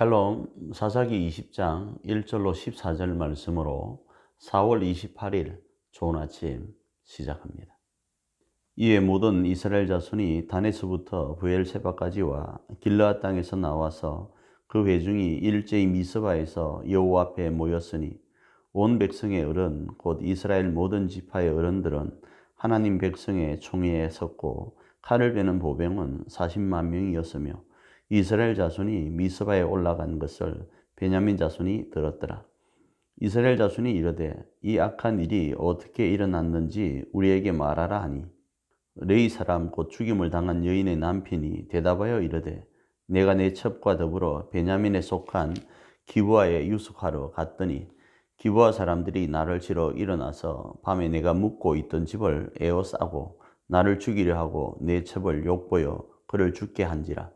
샬롬 사사기 20장 1절로 14절 말씀으로 4월 28일 좋은 아침 시작합니다. 이에 모든 이스라엘 자손이 단에서부터 부엘세바까지와 길르앗 땅에서 나와서 그 회중이 일제히 미스바에서 여호와 앞에 모였으니 온 백성의 어른 곧 이스라엘 모든 지파의 어른들은 하나님 백성의 총회에 섰고 칼을 베는 보병은 40만 명이었으며 이스라엘 자손이 미스바에 올라간 것을 베냐민 자손이 들었더라. 이스라엘 자손이 이르되 이 악한 일이 어떻게 일어났는지 우리에게 말하라 하니 레이 사람 곧 죽임을 당한 여인의 남편이 대답하여 이르되 내가 내 첩과 더불어 베냐민에 속한 기부아에 유숙하러 갔더니 기부아 사람들이 나를 치러 일어나서 밤에 내가 묵고 있던 집을 에워싸고 나를 죽이려 하고 내 첩을 욕보여 그를 죽게 한지라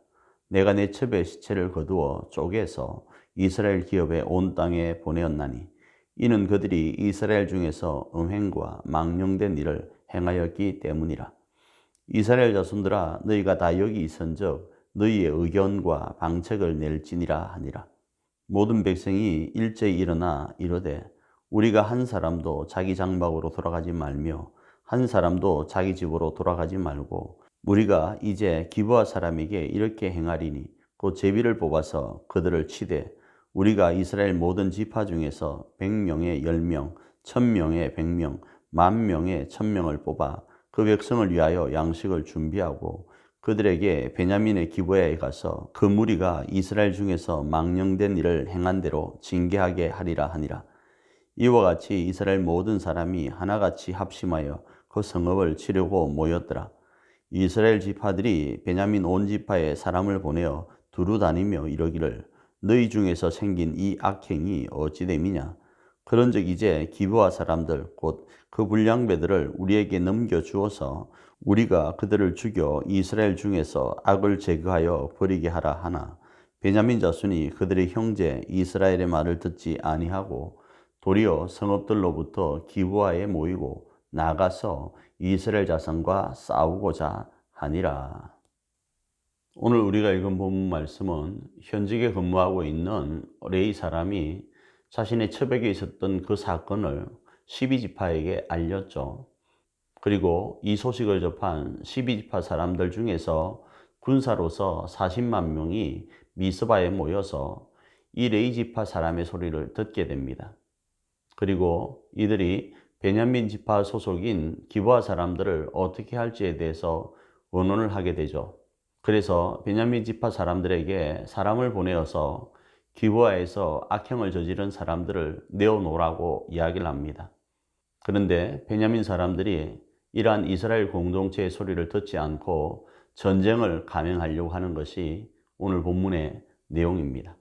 내가 내 첩의 시체를 거두어 쪼개서 이스라엘 기업의 온 땅에 보내었나니 이는 그들이 이스라엘 중에서 음행과 망령된 일을 행하였기 때문이라. 이스라엘 자손들아 너희가 다 여기 있은즉 너희의 의견과 방책을 낼지니라 하니라. 모든 백성이 일제히 일어나 이르되 우리가 한 사람도 자기 장막으로 돌아가지 말며 한 사람도 자기 집으로 돌아가지 말고 우리가 이제 기부하 사람에게 이렇게 행하리니 곧 제비를 뽑아서 그들을 치되 우리가 이스라엘 모든 지파 중에서 100명에 10명, 1000명에 100명, 만 명에 1000명을 뽑아 그 백성을 위하여 양식을 준비하고 그들에게 베냐민의 기부에 가서 그 무리가 이스라엘 중에서 망령된 일을 행한 대로 징계하게 하리라 하니라. 이와 같이 이스라엘 모든 사람이 하나같이 합심하여 그 성읍을 치려고 모였더라. 이스라엘 지파들이 베냐민 온 지파에 사람을 보내어 두루 다니며 이러기를 너희 중에서 생긴 이 악행이 어찌됨이냐? 그런즉 이제 기부와 사람들 곧 그 불량배들을 우리에게 넘겨 주어서 우리가 그들을 죽여 이스라엘 중에서 악을 제거하여 버리게 하라 하나. 베냐민 자손이 그들의 형제 이스라엘의 말을 듣지 아니하고 도리어 성읍들로부터 기부하에 모이고 나가서 이스라엘 자손과 싸우고자 하니라. 오늘 우리가 읽은 본 말씀은 현직에 근무하고 있는 레이 사람이 자신의 처백에 있었던 그 사건을 12지파에게 알렸죠. 그리고 이 소식을 접한 12지파 사람들 중에서 군사로서 40만 명이 미스바에 모여서 이 레이 지파 사람의 소리를 듣게 됩니다. 그리고 이들이 베냐민 지파 소속인 기부하 사람들을 어떻게 할지에 대해서 의논을 하게 되죠. 그래서 베냐민 지파 사람들에게 사람을 보내어서 기부하에서 악행을 저지른 사람들을 내어놓으라고 이야기를 합니다. 그런데 베냐민 사람들이 이러한 이스라엘 공동체의 소리를 듣지 않고 전쟁을 감행하려고 하는 것이 오늘 본문의 내용입니다.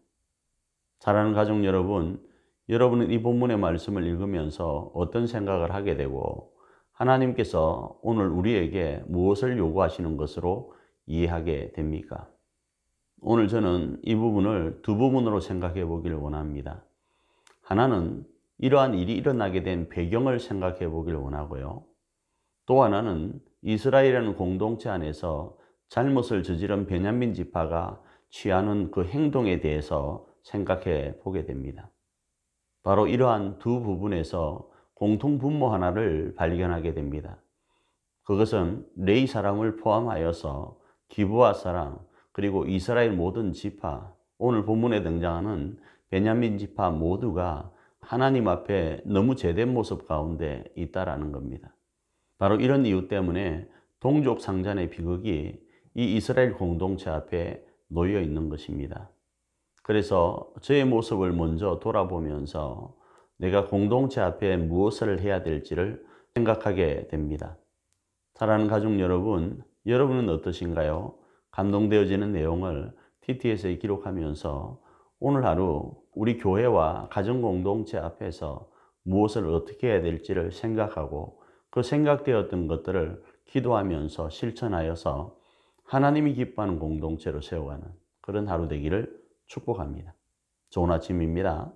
사랑하는 가족 여러분, 여러분은 이 본문의 말씀을 읽으면서 어떤 생각을 하게 되고 하나님께서 오늘 우리에게 무엇을 요구하시는 것으로 이해하게 됩니까? 오늘 저는 이 부분을 두 부분으로 생각해 보기를 원합니다. 하나는 이러한 일이 일어나게 된 배경을 생각해 보기를 원하고요. 또 하나는 이스라엘이라는 공동체 안에서 잘못을 저지른 베냐민 지파가 취하는 그 행동에 대해서 생각해 보게 됩니다. 바로 이러한 두 부분에서 공통 분모 하나를 발견하게 됩니다. 그것은 레이 사람을 포함하여서 기부와 사람 그리고 이스라엘 모든 지파 오늘 본문에 등장하는 베냐민 지파 모두가 하나님 앞에 너무 제된 모습 가운데 있다라는 겁니다. 바로 이런 이유 때문에 동족 상잔의 비극이 이 이스라엘 공동체 앞에 놓여 있는 것입니다. 그래서 저의 모습을 먼저 돌아보면서 내가 공동체 앞에 무엇을 해야 될지를 생각하게 됩니다. 사랑하는 가족 여러분, 여러분은 어떠신가요? 감동되어지는 내용을 TTS에 기록하면서 오늘 하루 우리 교회와 가정 공동체 앞에서 무엇을 어떻게 해야 될지를 생각하고 그 생각되었던 것들을 기도하면서 실천하여서 하나님이 기뻐하는 공동체로 세워가는 그런 하루 되기를 축복합니다. 좋은 아침입니다.